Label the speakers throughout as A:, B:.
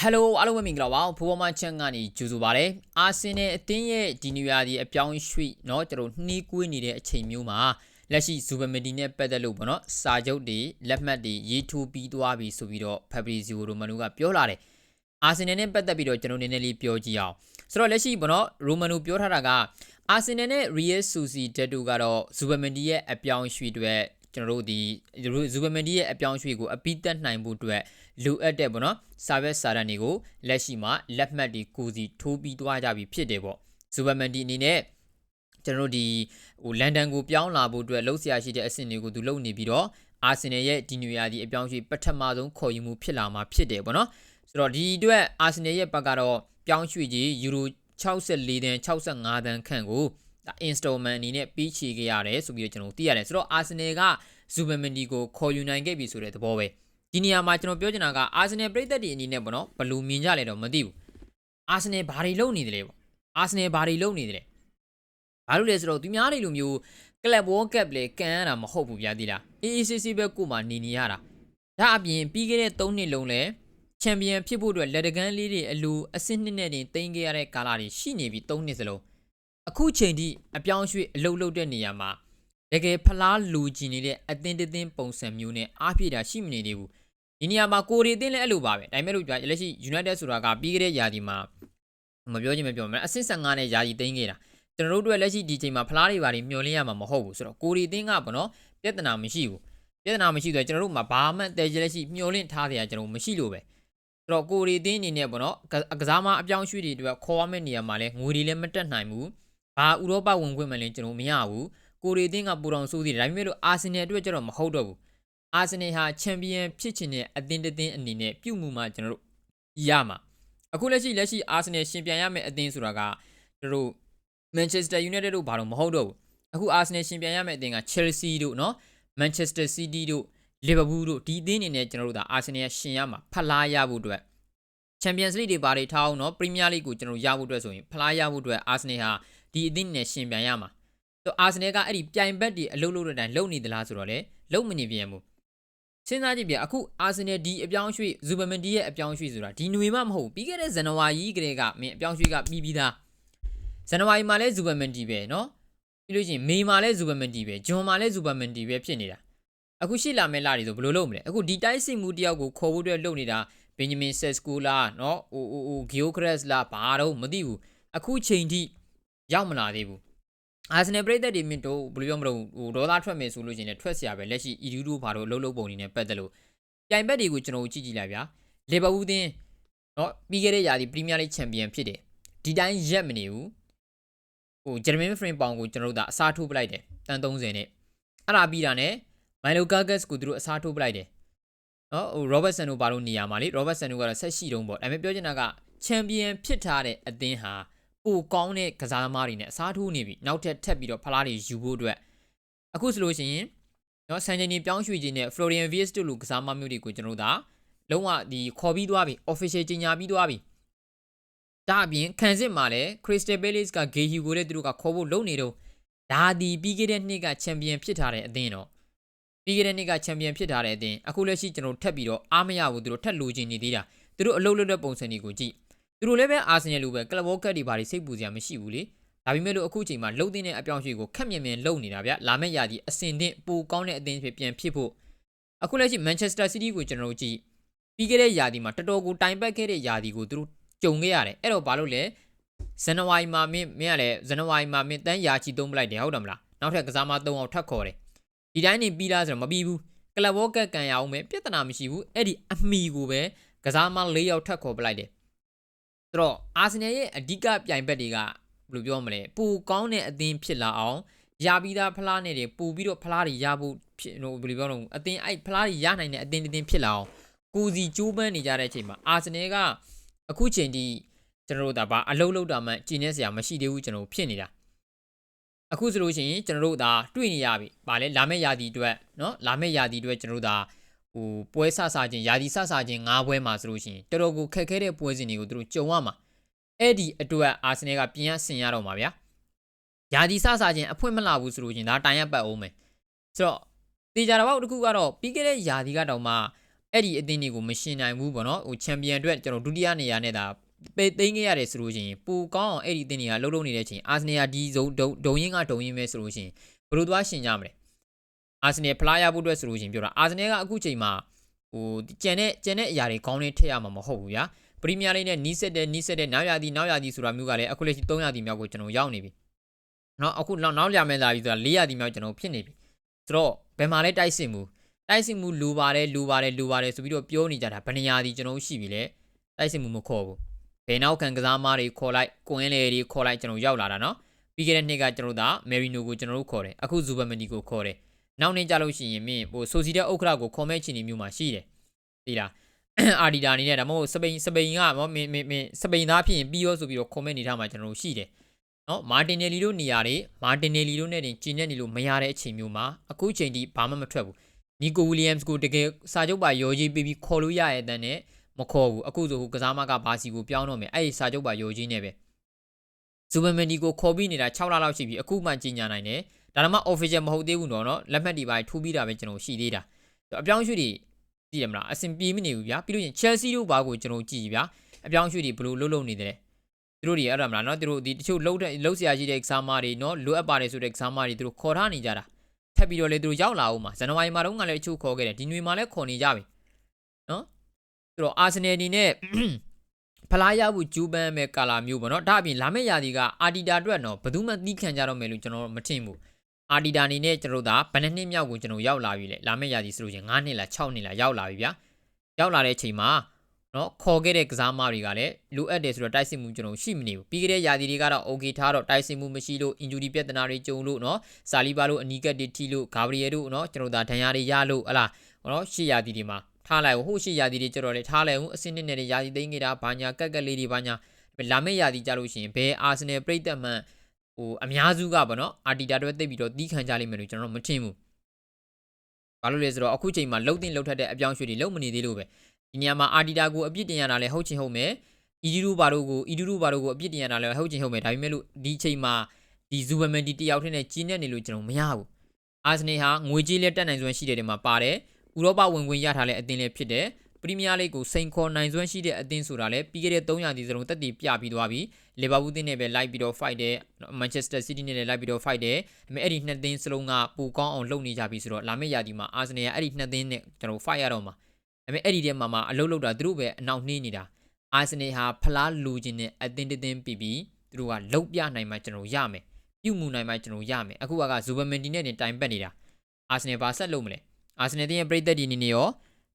A: ဟယ်လိုအားလုံးပဲမင်္ဂလာပါဖိုးပေါ်မချန်ကနေကြိုဆိုပါရစေအာဆင်နယ်အသင်းရဲ့ဒီနူယာဒီအပြောင်းရွှေ့เนาะကျွန်တော်နှီးကွေးနေတဲ့အချိန်မျိုးမှာလက်ရှိဇူဗမဒီနဲ့ပတ်သက်လို့ပေါ့နော်စာချုပ်တွေလက်မှတ်တွေရေးထိုးပြီးသွားပြီဆိုပြီးတော့ဖက်ဘရီဇီယိုရိုမန်နိုကပြောလာတယ်အာဆင်နယ်နဲ့ပတ်သက်ပြီးတော့ကျွန်တော်နည်းနည်းလေးပြောကြည့်အောင်ဆိုတော့လက်ရှိပေါ့နော်ရိုမန်နိုပြောထားတာကအာဆင်နယ်နဲ့ Real Sociedad တို့ကတော့ဇူဗမဒီရဲ့အပြောင်းရွှေ့တွေ ကျွန်တော်တို့ဒီဇူဗမန်ဒီရဲ့အပြောင်းရွှေ့ကိုအပိတက်နိုင်ဖို့အတွက်လိုအပ်တဲ့ပေါ့နော်စာရွက်စာတမ်းတွေကိုလက်ရှိမှာလက်မှတ်တွေကိုစီထိုးပြီးသွားကြပြီဖြစ်တယ်ပေါ့ဇူဗမန်ဒီအနေနဲ့ကျွန်တော်တို့ဒီဟိုလန်ဒန်ကိုပြောင်းလာဖို့အတွက်လှုပ်ရှားရှိတဲ့အဆင့်တွေကိုသူလုပ်နေပြီးတော့အာဆင်နယ်ရဲ့ဒီနူယာဒီအပြောင်းရွှေ့ပထမဆုံးခေါ်ယူမှုဖြစ်လာမှာဖြစ်တယ်ပေါ့နော်ဆိုတော့ဒီအတွက်အာဆင်နယ်ရဲ့ဘက်ကတော့ပြောင်းရွှေ့ကြီးယူရို64တန်း65တန်းခန့်ကို ဒါ installment အနေနဲ့ပြီးချေခဲ့ရတယ်ဆိုပြီးတော့ကျွန်တော်သိရတယ်ဆိုတော့ Arsenal က Zubimendi ကိုခေါ်ယူနိုင်ခဲ့ပြီဆိုတဲ့သဘောပဲဒီနေရာမှာကျွန်တော်ပြောချင်တာက Arsenal ပြည်သက်တွေအနေနဲ့ပေါ့နော်ဘယ်လိုမြင်ကြလဲတော့မသိဘူး Arsenal ဘာတွေလုပ်နေတယ်လဲပေါ့ Arsenal ဘာတွေလုပ်နေတယ်လဲဘာလို့လဲဆိုတော့သူများတွေလိုမျိုး Club World Cup လေကန်ရတာမဟုတ်ဘူးဗျာဒီလား AACC ဘက်ကိုမှနေနေရတာဒါအပြင်ပြီးခဲ့တဲ့3နှစ်လုံးလဲချန်ပီယံဖြစ်ဖို့အတွက်လက်တကန်းလေးတွေအလူအဆင့်နှစ်နဲ့တင်တင်ခဲ့ရတဲ့ကာလတွေရှိနေပြီ3နှစ်စလုံး အခုချိန်ထိအပြောင်းရွှေ့အလုပ်လုပ်တဲ့နေရာမှာတကယ်ဖလားလူကျင်နေတဲ့အသင်းတစ်သင်းပုံစံမျိုးနဲ့အားပြည့်တာရှိမနေသေးဘူးဒီနေရာမှာကိုရီအသင်းလည်းအဲ့လိုပါပဲဒါပေမဲ့လို့ကြာလက်ရှိ United ဆိုတာကပြီးခဲ့တဲ့ယာဒီမှာမပြောချင်မပြောမယ်အဆင့်15နဲ့ယာဒီတင်ခဲ့တာကျွန်တော်တို့အတွက်လက်ရှိဒီချိန်မှာဖလားတွေပါတွေမျှော်လင့်ရမှာမဟုတ်ဘူးဆိုတော့ကိုရီအသင်းကပေါ့နော်ပြဿနာမရှိဘူးပြဿနာမရှိဆိုတော့ကျွန်တော်တို့မှာဘာမှတဲကြလက်ရှိမျှော်လင့်ထားတဲ့အကျွန်တော်မရှိလို့ပဲဆိုတော့ကိုရီအသင်းအနေနဲ့ပေါ့နော်ကစားမအပြောင်းရွှေ့တွေအတွက်ခေါ်ရမယ့်နေရာမှာလဲငွေတွေလည်းမတက်နိုင်ဘူး ဘာဥရောပဝင်ခွင့်မှလည်းကျွန်တော်မရဘူးကိုရီအသင်းကပူတော်ဆိုးသေးတယ်ဒါပေမဲ့လို့အာဆင်နယ်အတွက်ကျတော့မဟုတ်တော့ဘူးအာဆင်နယ်ဟာချန်ပီယံဖြစ်ချင်တဲ့အသင်းတစ်သင်းအနေနဲ့ပြုတ်မှုမှကျွန်တော်တို့ရမှာအခုလက်ရှိလက်ရှိအာဆင်နယ်ရှင်ပြန်ရမယ့်အသင်းဆိုတာကကျွန်တော်တို့မန်ချက်စတာယူနိုက်တက်တို့ဘာလို့မဟုတ်တော့ဘူးအခုအာဆင်နယ်ရှင်ပြန်ရမယ့်အသင်းကချယ်လ်ဆီတို့နော်မန်ချက်စတာစီးတီးတို့လီဗာပူးတို့ဒီအသင်းအနေနဲ့ကျွန်တော်တို့ဒါအာဆင်နယ်ရှင်ရမှာဖလားရဖို့အတွက်ချန်ပီယံစ်လိတွေဘာတွေထားအောင်နော်ပရီးမီးယားလိကိုကျွန်တော်ရဖို့အတွက်ဆိုရင်ဖလားရဖို့အတွက်အာဆင်နယ်ဟာ ဒီအသင်းနဲ့ရှင်ပြန်ရမှာဆိုအာဆင်နယ်ကအဲ့ဒီပြိုင်ဘက်တွေအလုပ်လုပ်တဲ့အတိုင်းလုပ်နေသလားဆိုတော့လေလုပ်မနေပြန်ဘူးစဉ်းစားကြည့်ပြအခုအာဆင်နယ်ဒီအပြောင်းရွှေ့ဇူဘမန်ဒီရဲ့အပြောင်းရွှေ့ဆိုတာဒီຫນွေမှမဟုတ်ပြီးခဲ့တဲ့ဇန်နဝါရီကတည်းကမင်းအပြောင်းရွှေ့ကပြီးပြီးသားဇန်နဝါရီမှာလဲဇူဘမန်ဒီပဲเนาะပြီးလို့ရှိရင်မေမှာလဲဇူဘမန်ဒီပဲဂျွန်မှာလဲဇူဘမန်ဒီပဲဖြစ်နေတာအခုရှိလာမဲ့လာတွေဆိုဘယ်လိုလုပ်မလဲအခုဒီတိုက်စစ်မှုတယောက်ကိုခေါ်ဖို့အတွက်လုပ်နေတာဘင်ဂျမင်ဆက်စကူလာเนาะဟိုဟိုဟိုဂီယိုခရက်စ်လာဘာတော့မသိဘူးအခုချိန်ထိ ရောက်မလာသေးဘူးအာဆင်နယ်ပရိသတ်တွေမြင့်တော့ဘယ်လိုပြောမလို့ဟိုဒေါသထွက်မယ်ဆိုလို့ရှိရင်လည်းထွက်เสียပဲလက်ရှိအီဒူတို့ဘာလို့လှုပ်လှုပ်ပုံနေနဲ့ပတ်သက်လို့ပြိုင်ဘက်တွေကိုကျွန်တော်ကြည့်ကြည့်လိုက်ဗျာလီဗာပူးသင်းเนาะပြီးခဲ့တဲ့ရာသီပရီးမီးယားလိချန်ပီယံဖြစ်တယ်ဒီတိုင်းရက်မနေဘူးဟိုဂျယ်မင်ဖရင်ပေါင်ကိုကျွန်တော်တို့အစားထိုးပလိုက်တယ်တန်30နဲ့အဲ့ဒါပြီးတာနဲ့မိုင်လိုကာဂတ်ကိုသူတို့အစားထိုးပလိုက်တယ်နော်ဟိုရောဘတ်ဆန်တို့ဘာလို့နေရာမှာလေရောဘတ်ဆန်တို့ကတော့ဆက်ရှိတုံးပေါ့ဒါပေမဲ့ပြောချင်တာကချန်ပီယံဖြစ်ထားတဲ့အသင်းဟာ ပိုကောင်းတဲ့ကစားသမားတွေနဲ့အစားထိုးနေပြီနောက်ထပ်ထပ်ပြီးတော့ဖလားတွေယူဖို့အတွက်အခုဆိုလို့ရှိရင်နော်ဆန်ဂျင်နီပြောင်းရွှေ့ခြင်းနဲ့ Florian Vies တို့လိုကစားသမားမျိုးတွေကိုကျွန်တော်တို့ဒါလုံးဝဒီခေါ်ပြီးသွားပြီ official ကြီးညာပြီးသွားပြီဒါအပြင်ခံစစ်မှာလည်း Crystal Palace က Gay Hugo နဲ့သူတို့ကခေါ်ဖို့လုပ်နေတော့ဒါဒီပြီးခဲ့တဲ့နှစ်ကချန်ပီယံဖြစ်ထားတဲ့အသင်းတော့ပြီးခဲ့တဲ့နှစ်ကချန်ပီယံဖြစ်ထားတဲ့အသင်းအခုလက်ရှိကျွန်တော်ထပ်ပြီးတော့အားမရဘူးသူတို့ထပ်လိုချင်နေသေးတာသူတို့အလုပ်လုပ်တဲ့ပုံစံတွေကိုကြည့် သူတို့လည်းပဲအာဆင်နယ်လိုပဲကလပ်ဘောကတ်တွေဘာတွေစိတ်ပူစရာမရှိဘူးလေဒါပေမဲ့လို့အခုချိန်မှာလှုပ်တဲ့အပြောင်းအရွှေ့ကိုခက်မြင်မြင်လုပ်နေတာဗျလာမယ့်ရာသီအစင်တင်ပိုကောင်းတဲ့အသင်းဖြစ်ပြန်ဖြစ်ဖို့အခုလက်ရှိမန်ချက်စတာစီးတီးကိုကျွန်တော်တို့ကြည့်ပြီးခဲ့တဲ့ရာသီမှာတော်တော်ကိုတိုင်ပတ်ခဲ့တဲ့ရာသီကိုသူတို့ကြုံခဲ့ရတယ်အဲ့တော့ဘာလို့လဲဇန်နဝါရီမှာမင်းမင်းကလည်းဇန်နဝါရီမှာမင်းတန်းရာချီသုံးပလိုက်တယ်ဟုတ်တယ်မလားနောက်ထပ်ကစားမ3အောင်ထပ်ခေါ်တယ်ဒီတိုင်းနေပြီးလားဆိုတော့မပြီးဘူးကလပ်ဘောကတ်ကန်ရအောင်ပဲပြဿနာမရှိဘူးအဲ့ဒီအမီကိုပဲကစားမ၄ယောက်ထပ်ခေါ်ပလိုက်တယ် ဆိုတော့အာဆင်နယ်ရဲ့အဓိကပြိုင်ဘက်တွေကဘယ်လိုပြောမလဲပူကောင်းတဲ့အသင်းဖြစ်လာအောင်ရပြီးသားဖလားနဲ့တွေပူပြီးတော့ဖလားတွေရဖို့ဖြစ်ဟိုဘယ်လိုပြောလို့အသင်းအဲ့ဖလားတွေရနိုင်တဲ့အသင်းတင်းဖြစ်လာအောင်ကိုစီကျိုးပန်းနေကြတဲ့အချိန်မှာအာဆင်နယ်ကအခုချိန်ထိကျွန်တော်တို့ဒါဘာအလုံးလုံးတာမှကျင်းနေစရာမရှိသေးဘူးကျွန်တော်ဖြစ်နေတာအခုဆိုလို့ရှိရင်ကျွန်တော်တို့ဒါတွေ့နေရပြီ။ဗာလဲလာမယ့်ရာသီအတွက်နော်လာမယ့်ရာသီအတွက်ကျွန်တော်တို့ဒါ ဟိုပွဲဆဆခြင်းယာဒီဆဆခြင်း၅ပွဲမှာဆိုလို့ရှိရင်တော်တော်ကိုခက်ခဲတဲ့ပွဲစဉ်တွေကိုသူတို့ကြုံရမှာအဲ့ဒီအတွက်အာဆင်နယ်ကပြင်ရဆင်ရတော့မှာဗျာယာဒီဆဆခြင်းအဖွင့်မလာဘူးဆိုလို့ရှိရင်ဒါတိုင်ရပတ်အောင်မယ်ဆိုတော့တေချာတော့တခုကတော့ပြီးခဲ့တဲ့ယာဒီကတော့မှအဲ့ဒီအသင်းတွေကိုမရှင်နိုင်ဘူးပေါ့နော်ဟိုချန်ပီယံအတွက်ကျွန်တော်ဒုတိယနေရာနဲ့ဒါပေးသိမ်းခဲ့ရတယ်ဆိုလို့ရှိရင်ပူကောင်းအောင်အဲ့ဒီအသင်းတွေကလှုပ်လှုပ်နေတဲ့အချိန်အာဆင်နယ်ကဒီဇုံဒုံဒုံရင်းကဒုံရင်းပဲဆိုလို့ရှိရင်ဘယ်လိုသွားရှင်ကြမလဲ အာဆင်နယ်ဖလားရဖို့အတွက်ဆိုလို့ရှိရင်ပြောတာအာဆင်နယ်ကအခုချိန်မှာဟိုကြံတဲ့ကြံတဲ့အရာတွေကောင်းနေထည့်ရမှာမဟုတ်ဘူးဗျာပရီးမီးယားလိနဲ့နီးစက်တဲ့နီးစက်တဲ့နောက်ရသည်နောက်ရသည်ဆိုတာမျိုးကလည်းအခုလက်ရှိ300သည်မြောက်ကိုကျွန်တော်ရောက်နေပြီเนาะအခုနောက်နောက်ရမယ်လာပြီဆိုတာ400သည်မြောက်ကျွန်တော်ဖြစ်နေပြီဆိုတော့ဘယ်မှာလဲတိုက်စစ်မှုတိုက်စစ်မှုလူပါတယ်လူပါတယ်လူပါတယ်ဆိုပြီးတော့ပြောနေကြတာဘယ်နေရာသည်ကျွန်တော်ရှိပြီလဲတိုက်စစ်မှုမခေါ်ဘူးဘယ်နောက်ခံကစားမားတွေခေါ်လိုက်ကွင်းလေတွေခေါ်လိုက်ကျွန်တော်ရောက်လာတာเนาะပြီးခဲ့တဲ့နှစ်ကကျွန်တော်တို့ကမယ်ရီနိုကိုကျွန်တော်တို့ခေါ်တယ်အခုဇူဘမနီကိုခေါ်တယ် နောက်နေ့ကြလို့ရှိရင်မင်းဟိုဆိုစီတဲ့ဥက္ခရာကိုခေါ်မဲ့ချင်နေမျိုးမှာရှိတယ်သိလားအာဒီတာအနေနဲ့ဒါမှမဟုတ်စပိန်စပိန်ကမမင်းမင်းမင်းစပိန်သားဖြစ်ရင်ပြီးရောဆိုပြီးတော့ comment နေထားမှာကျွန်တော်တို့ရှိတယ်နော်မာတင်နယ်လီတို့နေရာတွေမာတင်နယ်လီတို့နဲ့တင်ကျင်းနေနေလို့မရတဲ့အချိန်မျိုးမှာအခုချိန်ထိဘာမှမထွက်ဘူးနီကိုဝီလီယမ်စ်ကိုတကယ်စာချုပ်ပါရောကြီးပြီးပြီးခေါ်လို့ရရဲ့အတန်းနဲ့မခေါ်ဘူးအခုဆိုဟိုကစားမကဘာစီကိုပြောင်းတော့မယ်အဲ့ဒီစာချုပ်ပါရောကြီးနဲ့ပဲဇူဘမန်ဒီကိုခေါ်ပြီးနေတာ6လလောက်ရှိပြီအခုမှကြီးညာနိုင်တယ် ဒါမှမဟုတ် official မဟုတ်သေးဘူးတော့နော်လက်မှတ်တွေပါထိုးပြီးတာပဲကျွန်တော်ရှိသေးတာအပြောင်းအရွှေ့တွေ ကြည့်ရမလားအဆင်ပြေမနေဘူးဗျာပြီးလို့ရင် Chelsea တို့ဘာကိုကျွန်တော်ကြည့်ဗျာအပြောင်းအရွှေ့တွေဘယ်လိုလုပ်လုပ်နေတယ်သူတို့တွေအဲ့ဒါမလားเนาะသူတို့ဒီတချို့လှုပ်တဲ့လှုပ်ဆရာကြီးတဲ့ exam တွေเนาะလိုအပ်ပါတယ်ဆိုတဲ့ exam တွေသူတို့ခေါ်ထားနေကြတာထပ်ပြီးတော့လေသူတို့ရောက်လာအောင်မှာဇန်နဝါရီမှာတော့ငါလည်းအချို့ခေါ်ခဲ့တယ်ဒီနွေမှာလည်းခေါ်နေကြပြီเนาะသူတို့အာဆင်နယ်အနေနဲ့ ဖလားရဖို့ဂျူပန်မဲ့ကာလာမျိုးပေါ့เนาะဒါအပြင်လာမယ့်ရာသီကအာတီတာအတွက်တော့ဘယ်သူမှသီးခံကြတော့မယ်လို့ကျွန်တော်မထင်ဘူး အာတီတာအနေနဲ့ကျွန်တော်တို့ဒါဘယ်နှစ်နှစ်မြောက်ကိုကျွန်တော်ရောက်လာပြီလေလာမယ့်ရာသီဆိုလို့ချင်း9နှစ်လား6နှစ်လားရောက်လာပြီဗျာရောက်လာတဲ့အချိန်မှာနော်ခေါ်ခဲ့တဲ့ကစားမတွေကလည်းလိုအပ်တယ်ဆိုတော့တိုက်စစ်မှုကျွန်တော်ရှိမနေဘူးပြီးခဲ့တဲ့ယာတီတွေကတော့ okay ထားတော့တိုက်စစ်မှုမရှိလို့ injury ပြဿနာတွေကြုံလို့နော်ဆာလီဘာလို့အနီကက်တွေထိလို့ဂါဘရီယယ်တို့နော်ကျွန်တော်ဒါဒဏ်ရာတွေရလို့ဟလာနော်ရှေ့ယာတီတွေမှာထားလိုက်ဟိုရှေ့ယာတီတွေကျတော့လေထားလိုက်ဦးအစင်းနဲ့နဲ့ယာတီသိမ်းနေတာဘာညာကက်ကက်လေးတွေဘာညာလာမယ့်ယာတီကြလို့ရှိရင်ဘယ်အာဆင်နယ်ပြိတ်သက်မှန် ဟိုအများစုကဗောနော်အာတီတာတွေတိတ်ပြီးတော့တီးခံကြလိမ့်မယ်လို့ကျွန်တော်မထင်ဘူးဘာလို့လဲဆိုတော့အခုချိန်မှာလှုပ်တင်လှုပ်ထက်တဲ့အပြောင်းရွှေ့တွေလှုပ်မနေသေးလို့ပဲဒီနေရာမှာအာဒီတာကိုအပြစ်တင်ရတာလဲဟုတ်ချင်ဟုတ်မယ်အီဒီရူဘာတို့ကိုအီဒီရူဘာတို့ကိုအပြစ်တင်ရတာလဲဟုတ်ချင်ဟုတ်မယ်ဒါပေမဲ့လို့ဒီချိန်မှာဒီဇူဘမန်ဒီတယောက်ထင်းနဲ့ကြီးနေနေလို့ကျွန်တော်မရဘူးအာဆင်နယ်ဟာငွေကြေးလက်တက်နိုင်စွမ်းရှိတဲ့နေရာမှာပါတယ်ဥရောပဝင်ခွင့်ရထားတဲ့အသင်းလေးဖြစ်တယ်ပရီးမီးယားလိကိုစိန်ခေါ်နိုင်စွမ်းရှိတဲ့အသင်းဆိုတာလဲပြီးခဲ့တဲ့300ဒီစလုံးတက်တည်ပြပြီးသွားပြီ လီဗာပူးသင်းနဲ့ပဲလိုက်ပြီးတော့ fight တယ်မန်ချက်စတာစီးတီးနဲ့လည်းလိုက်ပြီးတော့ fight တယ်ဒါပေမဲ့အဲ့ဒီနှစ်သင်းစလုံးကပူကောင်းအောင်လုပ်နေကြပြီဆိုတော့လာမယ့်ရာသီမှာအာဆင်နယ်ကအဲ့ဒီနှစ်သင်းနဲ့ကျွန်တော် fight ရတော့မှာဒါပေမဲ့အဲ့ဒီထဲမှာမှအလုပ်လုပ်တာသူတို့ပဲအနောက်နှင်းနေတာအာဆင်နယ်ဟာဖလားလူချင်းနဲ့အသင်းတစ်သင်းပြီးပြီးသူတို့ကလုတ်ပြနိုင်မှကျွန်တော်ရမယ်ပြုတ်မှုနိုင်မှကျွန်တော်ရမယ်အခုကဇူဘမန်ဒီနဲ့တိုင်ပတ်နေတာအာဆင်နယ်ဘာဆက်လုပ်မလဲအာဆင်နယ်တင်းရဲ့ပြည်သက်ဒီနေနေရော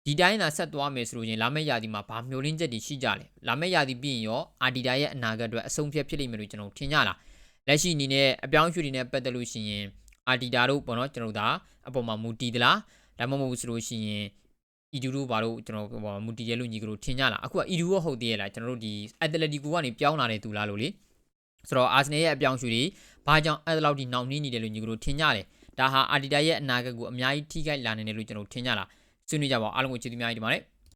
A: ဒီတိုင်းသာဆက်သွားမယ်ဆိုလို့ရင်လာမယ့်ရာသီမှာဘာမျှော်လင့်ချက်တွေရှိကြလဲလာမယ့်ရာသီပြီးရင်ရောအာဒီတာရဲ့အနာဂတ်အတွက်အဆုံးဖြတ်ဖြစ်လိမ့်မယ်လို့ကျွန်တော်ထင်ကြလားလက်ရှိအနေနဲ့အပြောင်းအရွှေ့တွေနဲ့ပတ်သက်လို့ရှိရင်အာဒီတာတို့ပေါ့နော်ကျွန်တော်တို့ဒါအပေါ်မှာမူတည်သလားဒါမှမဟုတ်ဆိုလို့ရှိရင်အီဒူတို့ဘာလို့ကျွန်တော်ဟိုမူတည်ရလို့ညီကတို့ထင်ကြလားအခုကအီဒူရောဟုတ်သေးရဲ့လားကျွန်တော်တို့ဒီအက်တလက်တီကိုကနေပြောင်းလာတဲ့သူလားလို့လေဆိုတော့အာဆင်နယ်ရဲ့အပြောင်းအရွှေ့တွေဘာကြောင့်အဲ့လောက်ဒီနှောင့်နှေးနေတယ်လို့ညီကတို့ထင်ကြတယ်ဒါဟာအာဒီတာရဲ့အနာဂတ်ကိုအများကြီးထိခိုက်လာနေတယ်လို့ကျွန်တော်ထင်ကြလား ဆွေးနွေးကြပါအောင်အားလုံးကိုကျေးဇူးများကြီးတင်ပါတယ်